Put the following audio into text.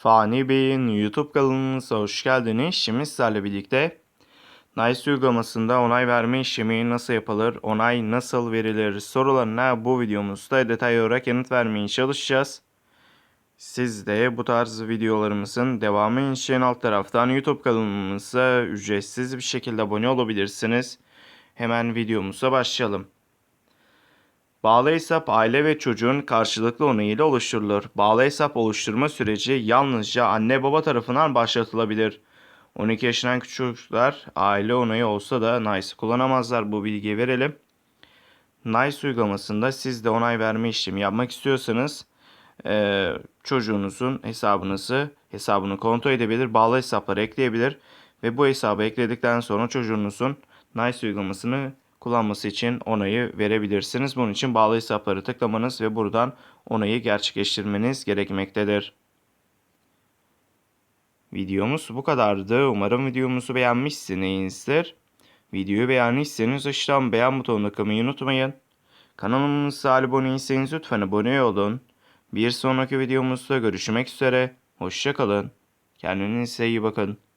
Fani Bey'in YouTube kanalımıza hoş geldiniz. Şimdi sizlerle birlikte NICE uygulamasında onay verme işlemi nasıl yapılır, onay nasıl verilir sorularına bu videomuzda detaylı olarak yanıt vermeye çalışacağız. Siz de bu tarz videolarımızın devamı için alt taraftan YouTube kanalımıza ücretsiz bir şekilde abone olabilirsiniz. Hemen videomuza başlayalım. Bağlı hesap aile ve çocuğun karşılıklı onayıyla oluşturulur. Bağlı hesap oluşturma süreci yalnızca anne baba tarafından başlatılabilir. 12 yaşından küçük çocuklar aile onayı olsa da NICE kullanamazlar. Bu bilgiyi verelim. NICE uygulamasında siz de onay verme işlemi yapmak istiyorsanız eee, çocuğunuzun hesabınızı hesabını kontrol edebilir, bağlı hesapları ekleyebilir ve bu hesabı ekledikten sonra çocuğunuzun NICE uygulamasını kullanması için onayı verebilirsiniz. Bunun için bağlı hesapları tıklamanız ve buradan onayı gerçekleştirmeniz gerekmektedir. Videomuz bu kadardı. Umarım videomuzu beğenmişsinizdir. Videoyu beğendiyseniz aşağıdan beğen butonuna tıklamayı unutmayın. Kanalımıza abone değilseniz lütfen abone olun. Bir sonraki videomuzda görüşmek üzere. Hoşçakalın. Kendinize iyi bakın.